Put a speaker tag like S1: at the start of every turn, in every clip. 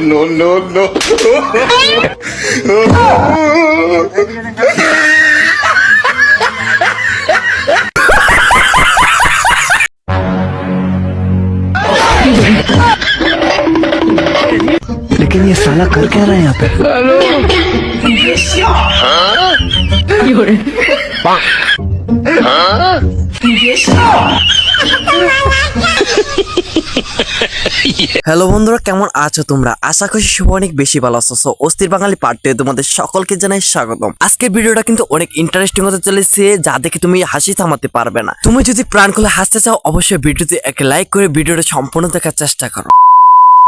S1: no, no, no.
S2: लेकिन ये साला कर क्या रहा है यहाँ पे
S3: হ্যালো বন্ধুরা কেমন আছো তোমরা? আশা করছি সব অনেক বেশি ভালো আছো। So, অস্থির বাঙালি পার্টে তোমাদের সকলকে জানাই স্বাগতম। আজকের ভিডিওটা কিন্তু অনেক ইন্টারেস্টিং হতে চলেছে যা দেখে তুমি হাসি থামাতে পারবে না। তুমি যদি প্রাণ খুলে হাসতে চাও অবশ্যই ভিডিওতে এক লাইক করে ভিডিওটা সম্পূর্ণ দেখার চেষ্টা করো।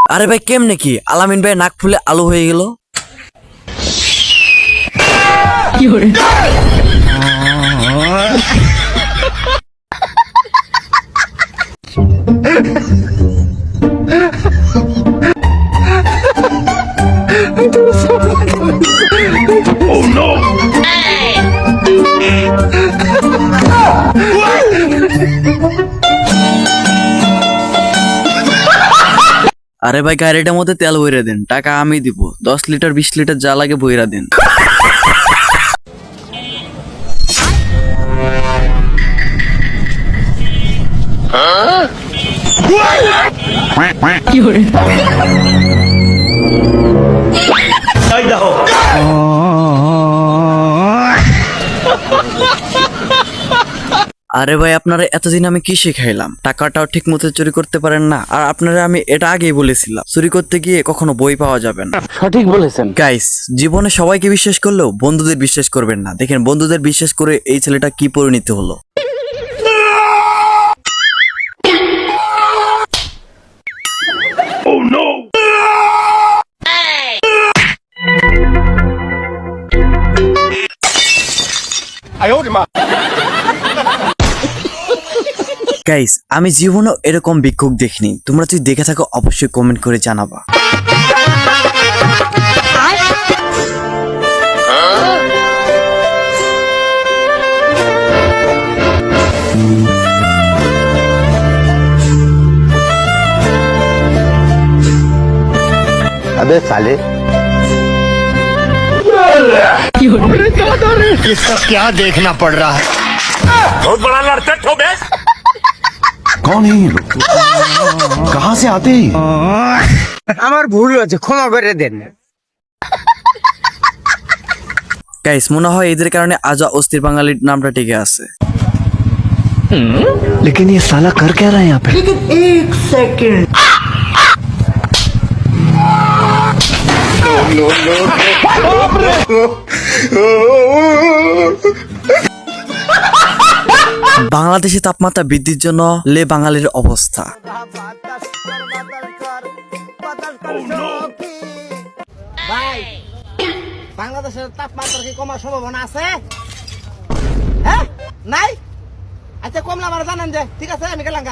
S3: আরে ভাই কেমনে কি? আলামিন ভাই নাক ফুলে আলু হয়ে গেল। আরে ভাই, গাড়িটার মধ্যে তেল বইরা দেন। টাকা আমি দিব। দশ লিটার, বিশ লিটার যা লাগে বইরা দেন। আরে ভাই আপনারা এতদিন আমি কি শিখাইলাম? টাকাটাও ঠিক মতো চুরি করতে পারেন না। আর আপনারা আমি এটা আগেই বলেছিলাম চুরি করতে গিয়ে কখনো বই পাওয়া যাবে না।
S2: সঠিক বলেছেন।
S3: গাইস জীবনে সবাইকে বিশ্বাস করলেও বন্ধুদের বিশ্বাস করবেন না। দেখেন বন্ধুদের বিশ্বাস করে এই ছেলেটা কি পরিণত হলো? গাইস আমি জীবনেও এরকম বিক্ষোভ দেখিনি তোমরা যদি দেখে থাকো অবশ্যই কমেন্ট করে জানাবা
S1: अबे साले
S4: इसका क्या देखना पड़ रहा है
S2: कौन है ये लोग कहाँ से आते हैं ये?
S5: আমার ভুল হয়েছে ক্ষমা করে দেন
S3: গাইস মনে হয় এদের কারণে আজও অস্থির বাঙালির নামটা টিকে আছে
S2: लेकिन ये साला कर क्या रहा है यहाँ पे
S3: বাংলাদেশে তাপমাত্রা বৃদ্ধির জন্য লে বাঙালির অবস্থা।
S5: ভাই বাংলাদেশের তাপমাত্রা কি কমার সম্ভাবনা আছে? হ্যাঁ নাই? আচ্ছা কমলা আমার জানেন যে ঠিক আছে আমি গেলাম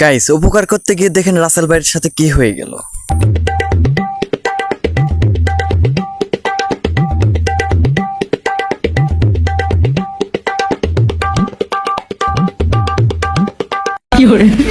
S3: গাইস উপকার করতে গিয়ে দেখেন রাসেল ভাইয়ের সাথে কি হয়ে গেল। 有人。